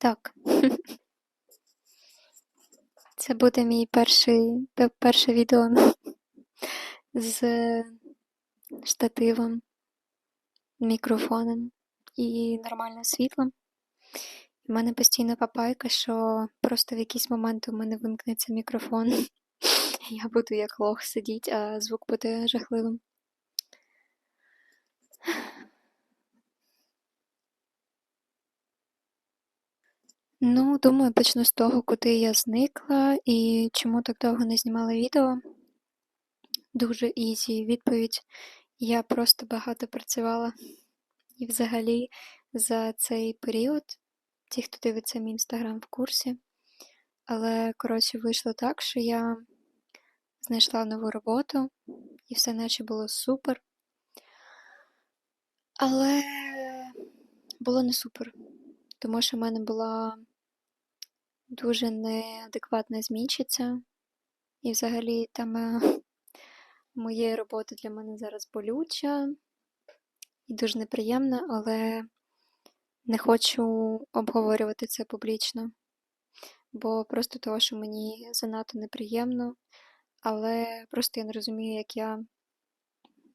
Так. Це буде мій перший, перше відео з штативом, мікрофоном і нормальним світлом. У мене постійно папайка, що просто в якийсь момент у мене вимкнеться мікрофон. Я буду як лох сидіти, а звук буде жахливим. Ну, думаю, почну з того, куди я зникла і чому так довго не знімала відео. Дуже ізі відповідь. Я просто багато працювала. І взагалі за цей період, ті, хто дивиться мій інстаграм в курсі. Але, коротше, вийшло так, що я знайшла нову роботу, і все наче було супер. Але було не супер, тому що в мене була дуже неадекватна змінчиця. І взагалі тема моєї роботи для мене зараз болюча і дуже неприємна, але не хочу обговорювати це публічно, бо просто того, що мені занадто неприємно, але просто я не розумію, як я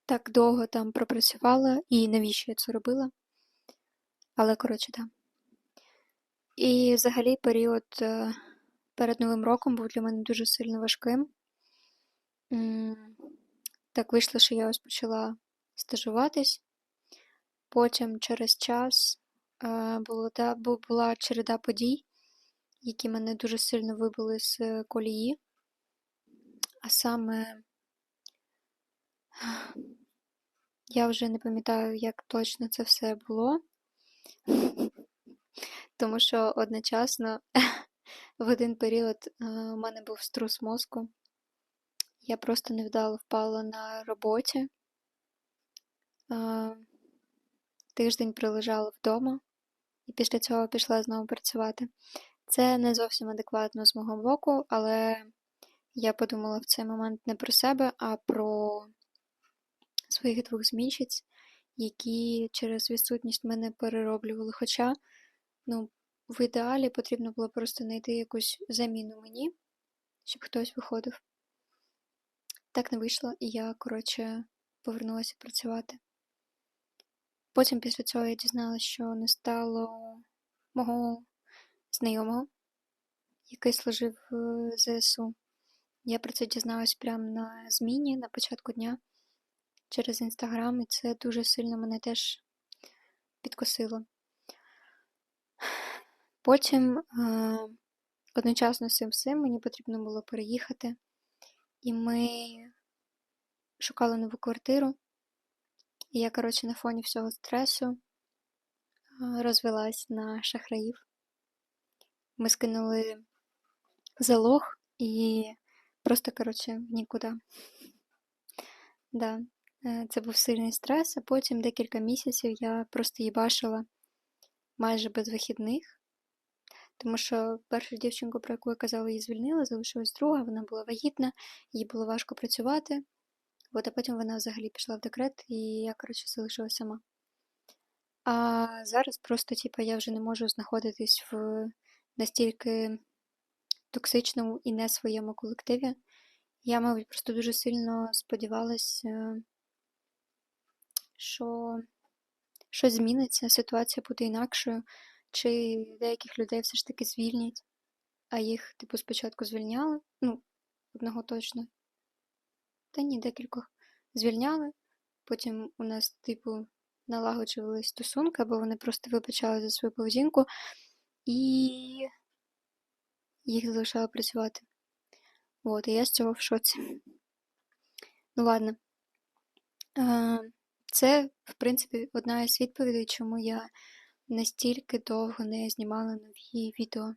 так довго там пропрацювала і навіщо я це робила. Але, коротше, так. І взагалі період е, перед Новим роком був для мене дуже сильно важким. Так вийшло, що я ось почала стажуватись. Потім через час е, було, та, бу- була череда подій, які мене дуже сильно вибили з колії. А саме я вже не пам'ятаю, як точно це все було, тому що одночасно в один період е, у мене був струс мозку. Я просто невдало впала на роботі. Е, Тиждень пролежала вдома і після цього пішла знову працювати. Це не зовсім адекватно з мого боку, але я подумала в цей момент не про себе, а про своїх двох змінщиць, які через відсутність мене перероблювали. Хоча, ну, в ідеалі потрібно було просто знайти якусь заміну мені, щоб хтось виходив. Так не вийшло, і я, коротше, повернулася працювати. Потім після цього я дізналася, що не стало мого знайомого, який служив в ЗСУ. Я про це дізналась прямо на зміні на початку дня через інстаграм, і це дуже сильно мене теж підкосило. Потім е, одночасно з цим всім мені потрібно було переїхати, і ми шукали нову квартиру. І я, коротше, на фоні всього стресу е, розвелась на шахраїв. Ми скинули залог і просто, коротше, нікуди. Да. е, Це був сильний стрес, а потім декілька місяців я просто їбашила майже без вихідних. Тому що першу дівчинку, про яку я казала, її звільнили, залишилась друга, вона була вагітна, їй було важко працювати. От, а потім вона взагалі пішла в декрет, і я, коротше, залишилася сама. А зараз просто, типу, я вже не можу знаходитись в настільки токсичному і не своєму колективі. Я, мабуть, просто дуже сильно сподівалась, е, що щось зміниться, ситуація буде інакшою, чи деяких людей все ж таки звільнять, а їх, типу, спочатку звільняли, ну, одного точно. Та ні, декількох звільняли. Потім у нас, типу, налагоджували стосунки, або вони просто вибачали за свою поведінку, і їх залишали працювати. От, і я з цього в шоці. Ну, ладно. Е, Це, в принципі, одна із відповідей, чому я настільки довго не знімала нові відео.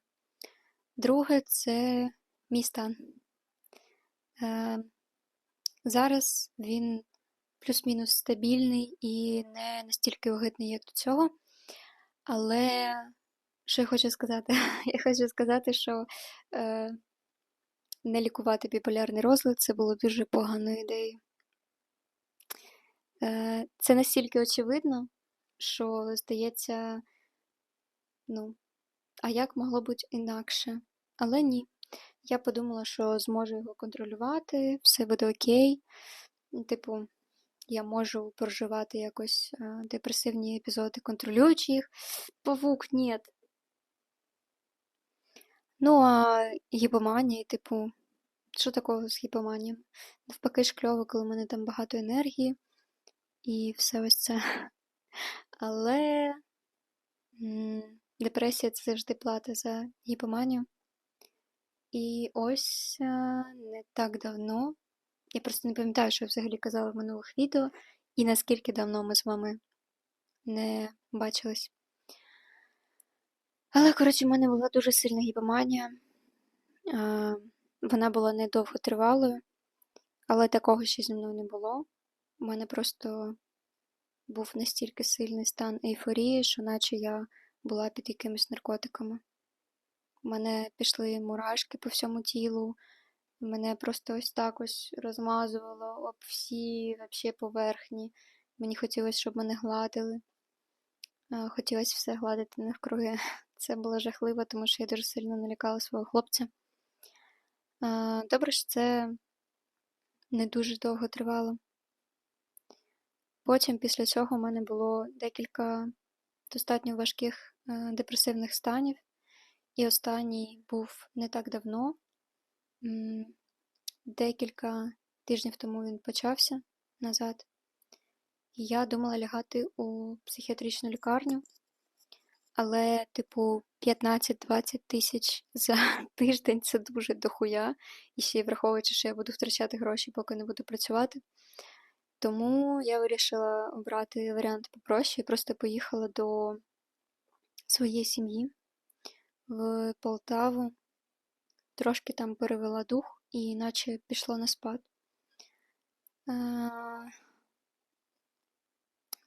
Друге, це мій стан. Е, Зараз він плюс-мінус стабільний і не настільки огидний, як до цього. Але що я хочу сказати? Я хочу сказати, що е, не лікувати біполярний розлад це було дуже поганою ідеєю. Е, Це настільки очевидно, що, здається, ну, а як могло бути інакше? Але ні. Я подумала, що зможу його контролювати, все буде окей. Типу, я можу проживати якось е, депресивні епізоди, контролюючи їх. Павук, ні. Ну, а гіпоманія, типу, що такого з гіпоманією? Навпаки ж кльово, коли в мене там багато енергії і все ось це. Але депресія це завжди плата за гіпоманію. І ось е, не так давно. Я просто не пам'ятаю, що я взагалі казала в минулих відео, і наскільки давно ми з вами не бачились. Але, коротше, в мене була дуже сильна гіпоманія. Е, Вона була недовго тривалою, але такого ще зі мною не було. У мене просто був настільки сильний стан ейфорії, що наче я була під якимись наркотиками. У мене пішли мурашки по всьому тілу, мене просто ось так ось розмазувало об всі вообще поверхні. Мені хотілося, щоб мене гладили. Хотілося все гладити навкруги. Це було жахливо, тому що я дуже сильно налякала свого хлопця. Добре, що це не дуже довго тривало. Потім після цього в мене було декілька достатньо важких е, депресивних станів, і останній був не так давно. Декілька тижнів тому він почався назад. І я думала лягати у психіатричну лікарню, але, типу, 15-20 тисяч за тиждень це дуже дохуя. І ще й враховуючи, що я буду втрачати гроші, поки не буду працювати. Тому я вирішила обрати варіант попроще і просто поїхала до своєї сім'ї в Полтаву, трошки там перевела дух і наче пішло на спад.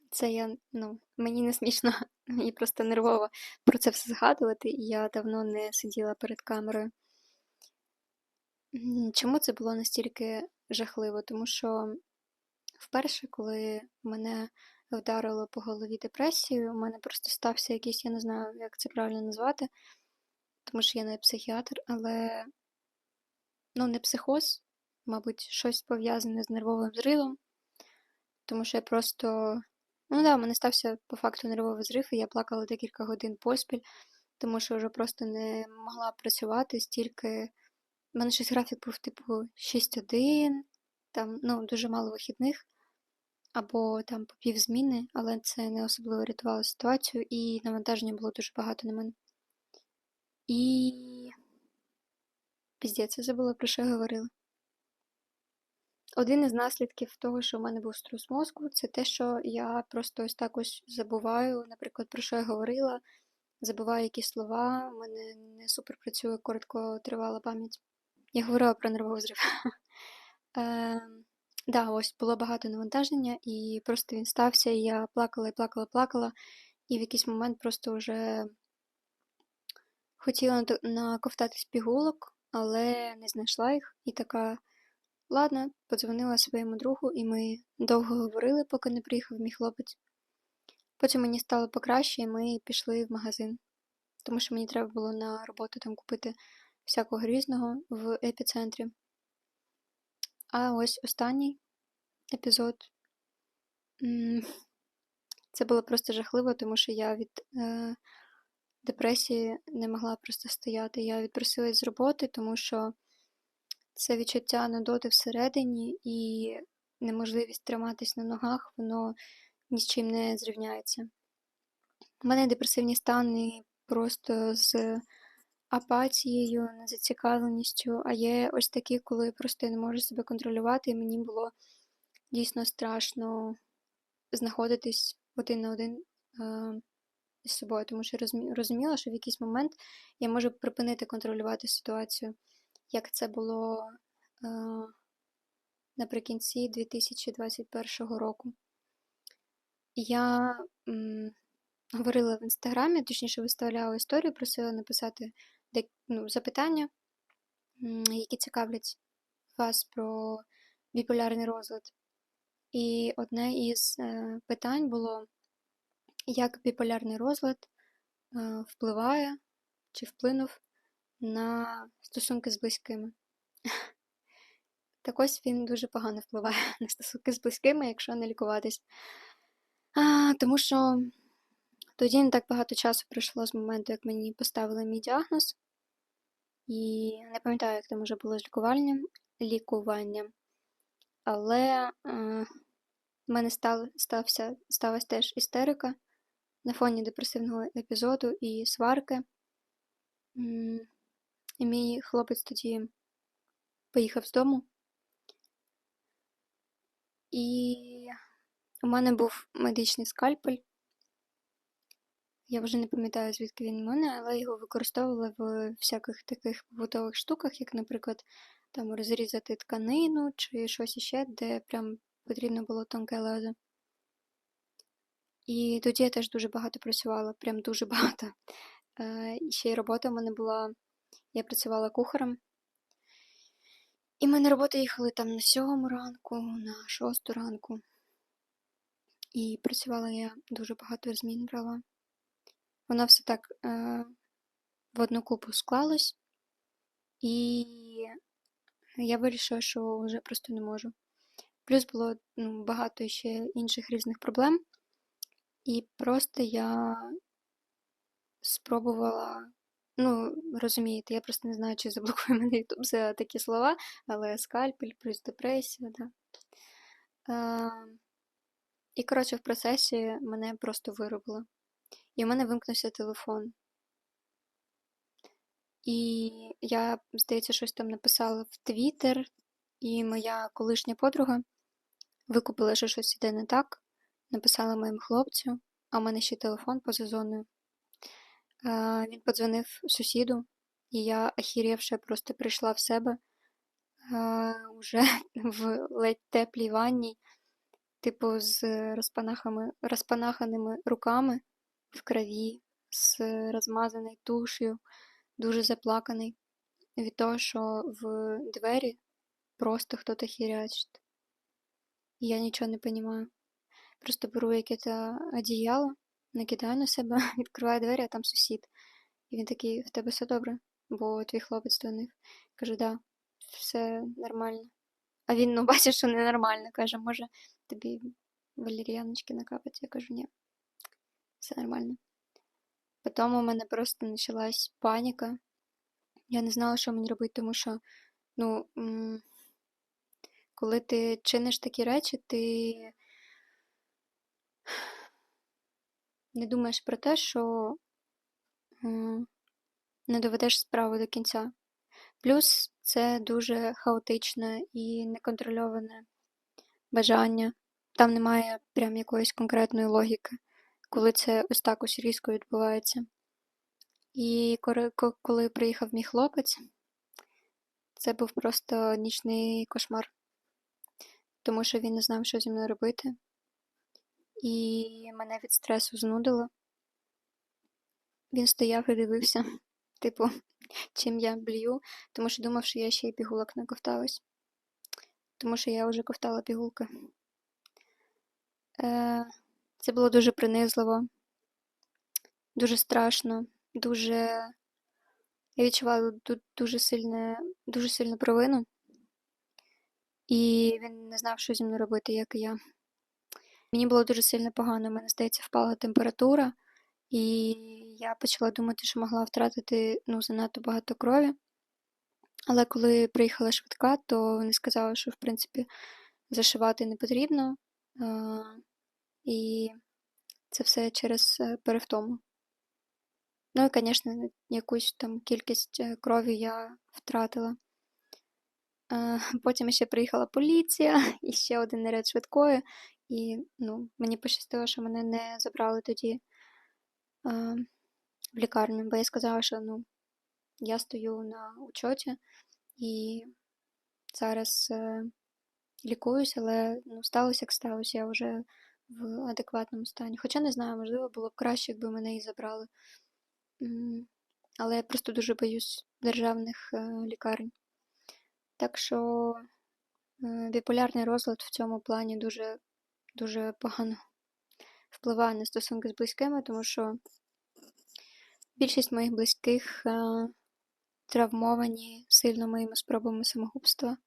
Це я, ну, мені не смішно, мені просто нервово про це все згадувати, і я давно не сиділа перед камерою. Чому це було настільки жахливо? Тому що вперше, коли мене вдарило по голові депресією, у мене просто стався якийсь, я не знаю, як це правильно назвати, тому що я не психіатр, але ну, не психоз, мабуть, щось пов'язане з нервовим зривом, тому що я просто. Ну да, у мене стався по факту нервовий зрив, і я плакала декілька годин поспіль, тому що вже просто не могла працювати стільки. У мене щось графік був, типу, 6-1, там, ну, дуже мало вихідних, або там по півзміни, але це не особливо рятувало ситуацію, і навантаження було дуже багато на мене. І. Піздець, я забула, про що я говорила. Один із наслідків того, що в мене був струс мозку, це те, що я просто ось так ось забуваю, наприклад, про що я говорила, забуваю якісь слова, у мене не супер працює короткотривала пам'ять. Я говорила про нервовий зрив. Е, да, ось було багато навантаження, і просто він стався, і я плакала і плакала, плакала, і в якийсь момент просто вже хотіла наковтатись пігулок, але не знайшла їх, і така. Ладно, подзвонила своєму другу, і ми довго говорили, поки не приїхав мій хлопець. Потім мені стало покраще, і ми пішли в магазин, тому що мені треба було на роботу там купити всякого різного в епіцентрі. А ось останній епізод. Це було просто жахливо, тому що я від е, депресії не могла просто стояти. Я відпросилась з роботи, тому що це відчуття нудоти всередині і неможливість триматись на ногах, воно ні з чим не зрівняється. У мене депресивні стани просто з апатією, незацікавленістю, а є ось такі, коли просто я не можу себе контролювати, і мені було дійсно страшно знаходитись один на один е, з собою, тому що розуміла, що в якийсь момент я можу припинити контролювати ситуацію, як це було е, наприкінці 2021 року. Я м, говорила в інстаграмі, точніше виставляла історію, просила написати ну, запитання, які цікавлять вас про біполярний розлад. І одне із е, питань було, як біполярний розлад е, впливає чи вплинув на стосунки з близькими. Так ось він дуже погано впливає на стосунки з близькими, якщо не лікуватись. А, Тому що тоді не так багато часу пройшло з моменту, як мені поставили мій діагноз. І не пам'ятаю, як там уже було з лікуванням, лікуванням. Але е, в мене став, стався, сталася теж істерика на фоні депресивного епізоду і сварки. І мій хлопець тоді поїхав з дому. І у мене був медичний скальпель. Я вже не пам'ятаю, звідки він у мене, але його використовували в всяких таких побутових штуках, як, наприклад, там розрізати тканину чи щось іще, де прям потрібно було тонке лезо. І тоді я теж дуже багато працювала, прям дуже багато. Е, І ще й робота в мене була. Я працювала кухарем. І ми на роботу їхали там на сьому ранку, на шосту ранку. І працювала я дуже багато змін брала. Воно все так е, в одну купу склалось, і я вирішила, що вже просто не можу. Плюс було ну, багато ще інших різних проблем, і просто я спробувала. Ну, розумієте, я просто не знаю, чи заблокує мене YouTube за такі слова, але скальпель плюс депресія, да. Е, і, коротше, в процесі мене просто виробило. І в мене вимкнувся телефон. І я, здається, щось там написала в Твіттер, і моя колишня подруга викупила, що щось іде не так, написала моєму хлопцю, а в мене ще телефон поза зоною. Він подзвонив сусіду, і я, охірівши, просто прийшла в себе е, уже в ледь теплій ванні, типу, з розпанахами, розпанаханими руками в крові, з розмазаною туш'ю, дуже заплаканий від того, що в двері просто хто-то хірячить. Я нічого не розумію. Просто беру яке-то одіяло, накидаю на себе, відкриваю двері, а там сусід. І він такий, в тебе все добре, бо твій хлопець дзвонив. Кажу, да, все нормально. А він, ну, бачить, що ненормально, каже, може тобі валеріаночки накапати? Я кажу, ні, все нормально. Потім у мене просто почалась паніка. Я не знала, що мені робити, тому що, ну, коли ти чиниш такі речі, ти не думаєш про те, що не доведеш справу до кінця. Плюс це дуже хаотичне і неконтрольоване бажання. Там немає прям якоїсь конкретної логіки, коли це ось так ось різко відбувається. І коли, приїхав мій хлопець, це був просто нічний кошмар, тому що він не знав, що зі мною робити, і мене від стресу знудило. Він стояв і дивився, типу, чим я блюю, тому що думав, що я ще й пігулок не ковталась. Тому що я вже ковтала пігулки. Е, це було дуже принизливо, дуже страшно, дуже. Я відчувала ду- дуже сильне, дуже сильну провину. І він не знав, що зі мною робити, як і я. Мені було дуже сильно погано, у мене, здається, впала температура, і я почала думати, що могла втратити ну, занадто багато крові. Але коли приїхала швидка, то вони сказали, що в принципі зашивати не потрібно. І це все через е, перевтому. Ну і, звісно, якусь там кількість е, крові я втратила. Е, Потім ще приїхала поліція і ще один наряд швидкої. І ну, мені пощастило, що мене не забрали тоді в лікарню, бо я сказала, що ну, я стою на учоті і зараз лікуюсь, але ну, сталося як сталося, я вже в адекватному стані. Хоча не знаю, можливо, було б краще, якби мене і забрали. Але я просто дуже боюсь державних е, лікарень. Так що е, біполярний розлад в цьому плані дуже, дуже погано впливає на стосунки з близькими, тому що Більшість моїх близьких е, травмовані сильно моїми спробами самогубства.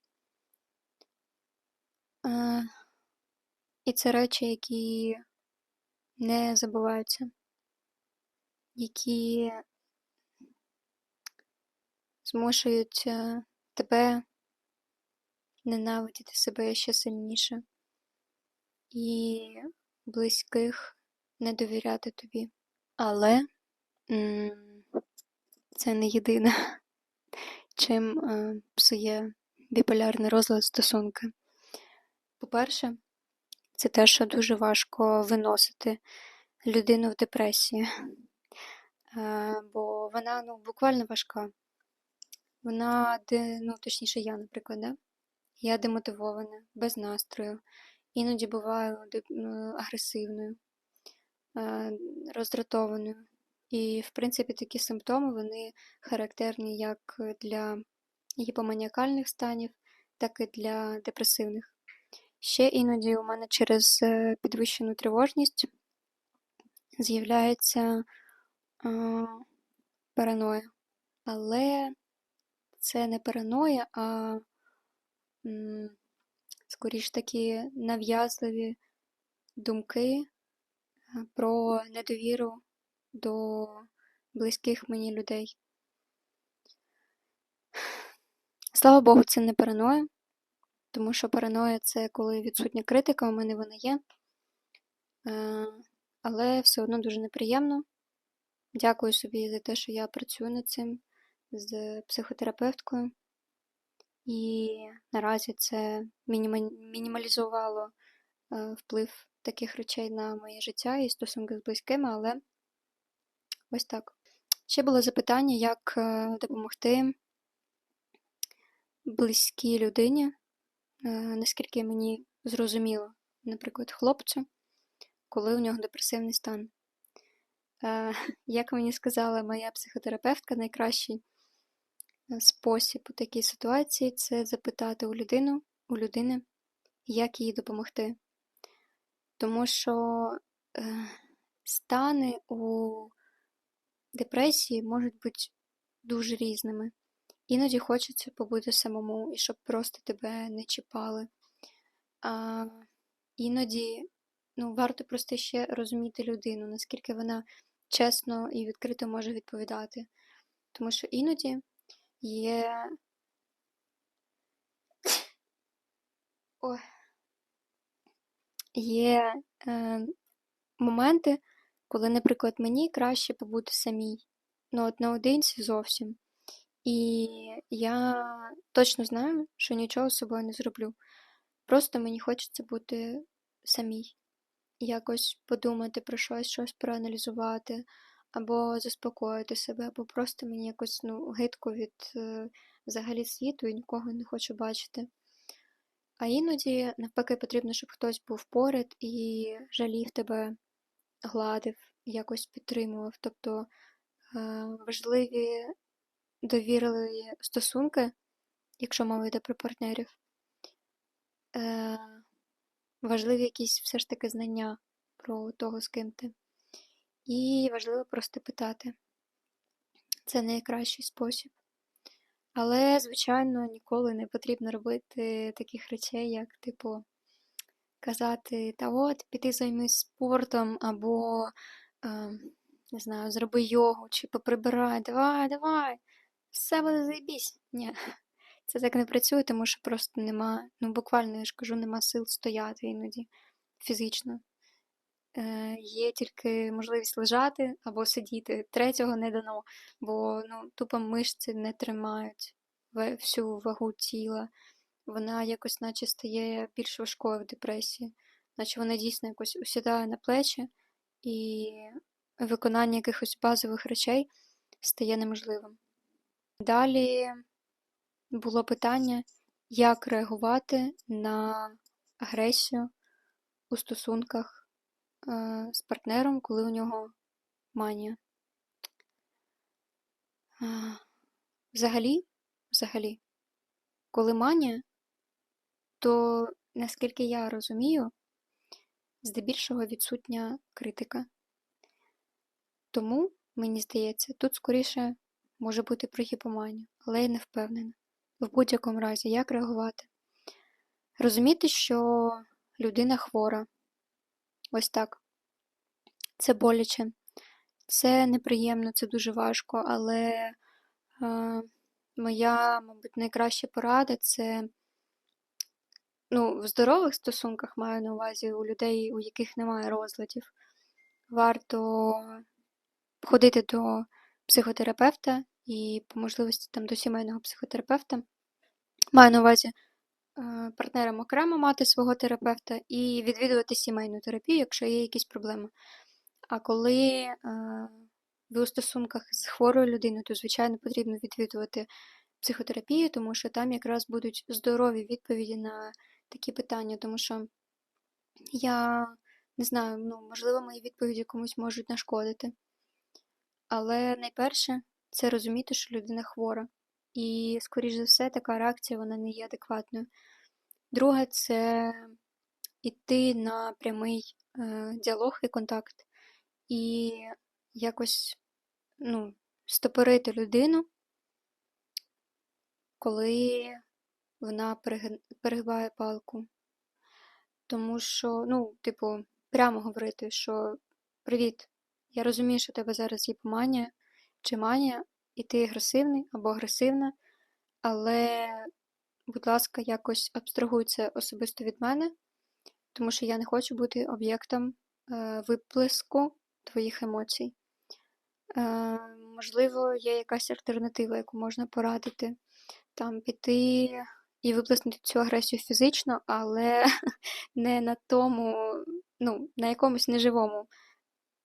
Е, і це речі, які не забуваються, які змушують е, тебе ненавидіти себе ще сильніше і близьких не довіряти тобі. Але це не єдине, чим е, псує біполярний розлад стосунки. По-перше, це те, що дуже важко виносити людину в депресії, Е, бо вона ну, буквально важка. Вона, ну, точніше, я, наприклад, да? я демотивована, без настрою, іноді буваю ну, агресивною, е, роздратованою. І, в принципі, такі симптоми вони характерні як для гіпоманіакальних станів, так і для депресивних. Ще іноді у мене через е, підвищену тривожність з'являється параноя. Але це не параноя, а скоріш такі нав'язливі думки е, про недовіру до близьких мені людей. Слава Богу, це не параноя, тому що параноя це коли відсутня критика, у мене вона є. Е, Але все одно дуже неприємно. Дякую собі за те, що я працюю над цим з психотерапевткою. І наразі це мінімалізувало е, вплив таких речей на моє життя і стосунки з близькими, але ось так. Ще було запитання, як е, допомогти близькій людині, наскільки мені зрозуміло, наприклад, хлопцю, коли у нього депресивний стан. Е, Як мені сказала моя психотерапевтка, найкращий е, спосіб у такій ситуації це запитати у людину, у людини, як їй допомогти. Тому що е, стани у депресії можуть бути дуже різними. Іноді хочеться побути самому і щоб просто тебе не чіпали. А іноді ну, варто просто ще розуміти людину, наскільки вона чесно і відкрито може відповідати. Тому що іноді є. Ой. Є е, моменти, коли, наприклад, мені краще побути самій, ну от наодинці зовсім. І я точно знаю, що нічого з собою не зроблю. Просто мені хочеться бути самій, якось подумати про щось, щось проаналізувати, або заспокоїти себе, або просто мені якось ну, гидко від е, взагалі світу і нікого не хочу бачити. А іноді, навпаки, потрібно, щоб хтось був поряд і жалів тебе, гладив, якось підтримував. Тобто е, важливі довірливі стосунки, якщо мова йде про партнерів, е, важливі якісь все ж таки знання про того, з ким ти. І важливо просто питати. Це найкращий спосіб. Але, звичайно, ніколи не потрібно робити таких речей, як, типу, казати, та от, піти займись спортом, або, е, не знаю, зроби йогу, чи поприбирай, давай, давай, все буде заєбісь. Ні, це так не працює, тому що просто нема, ну буквально, я ж кажу, нема сил стояти іноді фізично. Е, Є тільки можливість лежати або сидіти. Третього не дано, бо ну, тупо мишці не тримають всю вагу тіла. Вона якось наче стає більш важкою в депресії, наче вона дійсно якось усідає на плечі, і виконання якихось базових речей стає неможливим. Далі було питання, як реагувати на агресію у стосунках е, з партнером, коли у нього манія. Взагалі, взагалі, коли манія, то, наскільки я розумію, здебільшого відсутня критика. Тому мені здається. Тут скоріше може бути про гіпоманію, але я не впевнена. В будь-якому разі, як реагувати? Розуміти, що людина хвора. Ось так. Це боляче, це неприємно, це дуже важко, але е, моя, мабуть, найкраща порада це ну, в здорових стосунках маю на увазі у людей, у яких немає розладів. Варто ходити до психотерапевта і, по можливості, там, до сімейного психотерапевта. Маю на увазі е, партнерам окремо мати свого терапевта і відвідувати сімейну терапію, якщо є якісь проблеми. А коли е, ви у стосунках з хворою людиною, то, звичайно, потрібно відвідувати психотерапію, тому що там якраз будуть здорові відповіді на такі питання, тому що я не знаю, ну, можливо, мої відповіді комусь можуть нашкодити. Але найперше це розуміти, що людина хвора. І, скоріш за все, така реакція вона не є адекватною. Друге, це йти на прямий е, діалог і контакт, і якось ну, стопорити людину, коли вона перегибає палку. Тому що, ну, типу, прямо говорити, що привіт, я розумію, що у тебе зараз є поманія чи манія, і ти агресивний або агресивна, але, будь ласка, якось абстрагуй це особисто від мене, тому що я не хочу бути об'єктом е, виплеску твоїх емоцій. Е, Можливо, є якась альтернатива, яку можна порадити, там піти і виплеснути цю агресію фізично, але не на тому, ну, на якомусь неживому,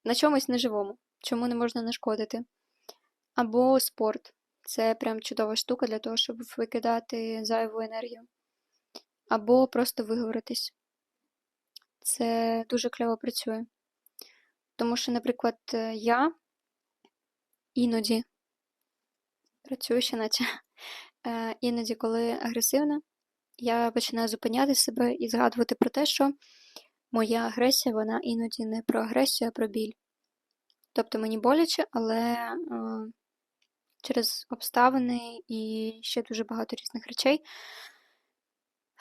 на чомусь неживому, чому не можна нашкодити. Або спорт. Це прям чудова штука для того, щоб викидати зайву енергію. Або просто виговоритись. Це дуже кльово працює. Тому що, наприклад, я іноді працюю ще наче. Е, іноді, коли агресивна, я починаю зупиняти себе і згадувати про те, що моя агресія, вона іноді не про агресію, а про біль. Тобто мені боляче, але е, через обставини і ще дуже багато різних речей.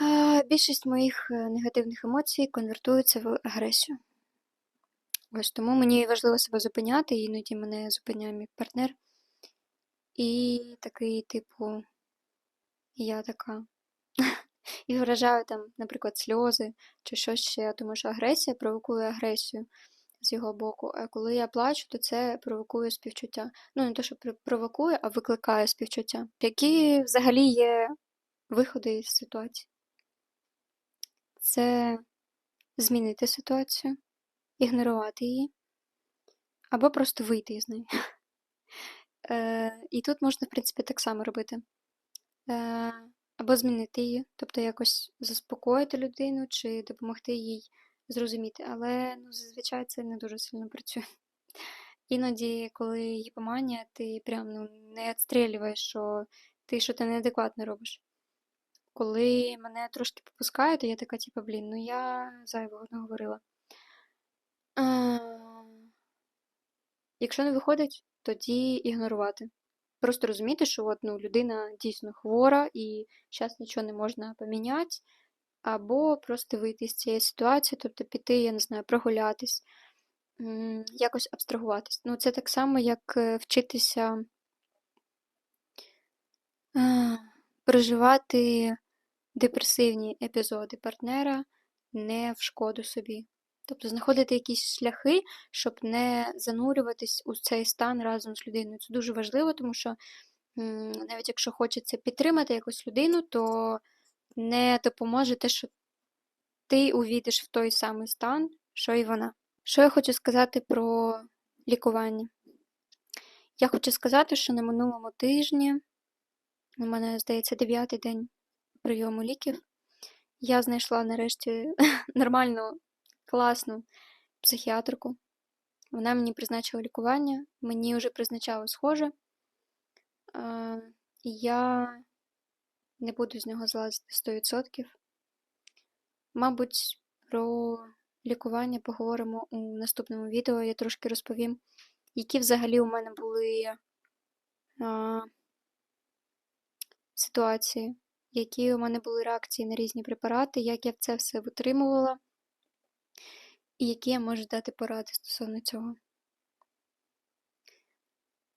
Е, більшість моїх негативних емоцій конвертуються в агресію. Ось тому мені важливо себе зупиняти, іноді мене зупиняє мій партнер. І такий, типу, я така. І виражаю там, наприклад, сльози чи щось ще. Тому що агресія провокує агресію з його боку. А коли я плачу, то це провокує співчуття. Ну, не те, що провокує, а викликає співчуття. Які взагалі є виходи із ситуації? Це змінити ситуацію, ігнорувати її, або просто вийти із неї. Е, І тут можна, в принципі, так само робити. Е, Або змінити її, тобто якось заспокоїти людину чи допомогти їй зрозуміти. Але ну, зазвичай це не дуже сильно працює. Іноді, коли гіпоманія, ти прям ну, не відстрілюєш, що ти що ти неадекватно робиш. Коли мене трошки попускає, то я така, типу, блін, ну я зайвого не говорила. Якщо не виходить, тоді ігнорувати. Просто розуміти, що от, ну, людина дійсно хвора і зараз нічого не можна поміняти, або просто вийти з цієї ситуації, тобто піти, я не знаю, прогулятись, якось абстрагуватись. Ну, це так само, як е, вчитися проживати депресивні епізоди партнера не в шкоду собі. Тобто знаходити якісь шляхи, щоб не занурюватись у цей стан разом з людиною. Це дуже важливо, тому що навіть якщо хочеться підтримати якусь людину, то не допоможе те, що ти увійдеш в той самий стан, що і вона. Що я хочу сказати про лікування? Я хочу сказати, що на минулому тижні, у мене, здається, дев'ятий день прийому ліків, я знайшла нарешті нормальну класну психіатрку. Вона мені призначила лікування, мені вже призначало схоже. Я не буду з нього залазити 100%. Мабуть, про лікування поговоримо у наступному відео. Я трошки розповім, які взагалі у мене були а, ситуації, які у мене були реакції на різні препарати, як я це все витримувала, і які я можу дати поради стосовно цього.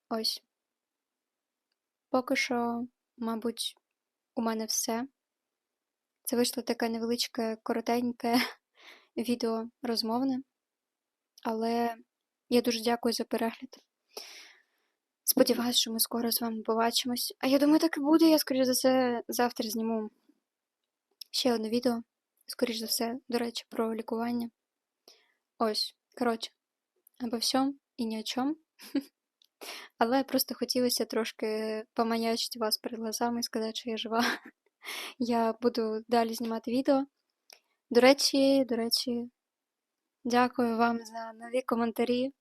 Ось. Поки що, мабуть, у мене все. Це вийшло таке невеличке, коротеньке відео розмовне, але я дуже дякую за перегляд. Сподіваюсь, що ми скоро з вами побачимось. А я думаю, так і буде. Я, скоріш за все, завтра зніму ще одне відео. Скоріш за все, до речі, про лікування. Ось, коротше, обо всьому і ні о чому. Але просто хотілося трошки помаячити вас перед глазами і сказати, що я жива. Я буду далі знімати відео. До речі, до речі, дякую вам за нові коментарі,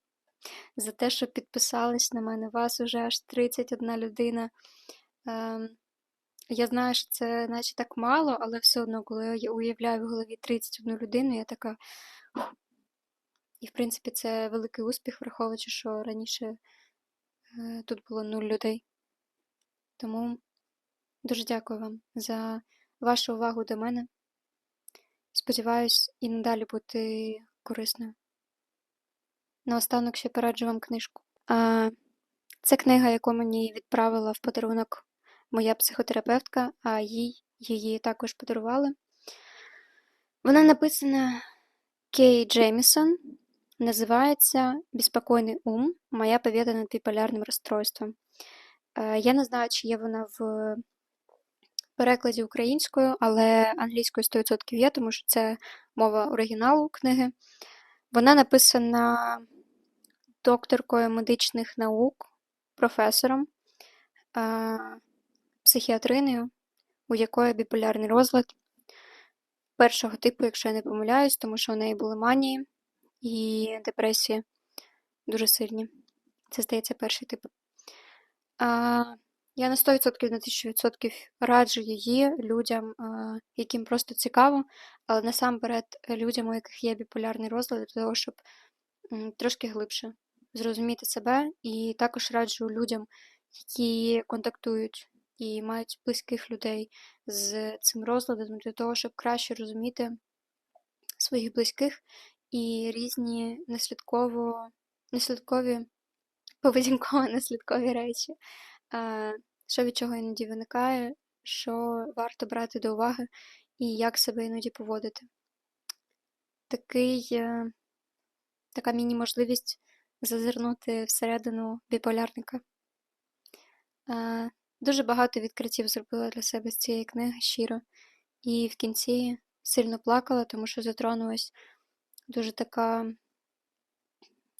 за те, що підписались на мене. Вас уже аж 31 людина. Ем, я знаю, що це наче так мало, але все одно, коли я уявляю в голові 31 людину, я така. І, в принципі, це великий успіх, враховуючи, що раніше е, тут було нуль людей. Тому дуже дякую вам за вашу увагу до мене. Сподіваюсь і надалі бути корисною. Наостанок ще пораджу вам книжку. Це книга, яку мені відправила в подарунок моя психотерапевтка, а їй її також подарували. Вона написана Кей Джеймісон. Називається Беспокойний ум. Моя победа над біполярним розстройством. Е, Я не знаю, чи є вона в перекладі українською, але англійською 100% є, тому що це мова оригіналу книги. Вона написана докторкою медичних наук, професором, е, психіатриною, у якої біполярний розлад першого типу, якщо я не помиляюсь, тому що у неї були манії і депресії дуже сильні. Це, здається, перший тип. А, я на 100% на 1000% раджу її людям, яким просто цікаво, але насамперед людям, у яких є біполярний розлад, для того, щоб трошки глибше зрозуміти себе. І також раджу людям, які контактують і мають близьких людей з цим розладом, для того, щоб краще розуміти своїх близьких і різні неслідково, неслідкові, поведінково-неслідкові речі, що від чого іноді виникає, що варто брати до уваги і як себе іноді поводити. Такий, е, така міні-можливість зазирнути всередину біполярника. Дуже багато відкриттів зробила для себе з цієї книги щиро. І в кінці сильно плакала, тому що затронулась дуже така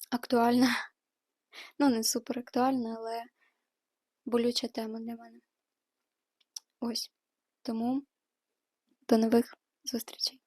актуальна, ну, не супер актуальна, але болюча тема для мене. Ось. Тому до нових зустрічей.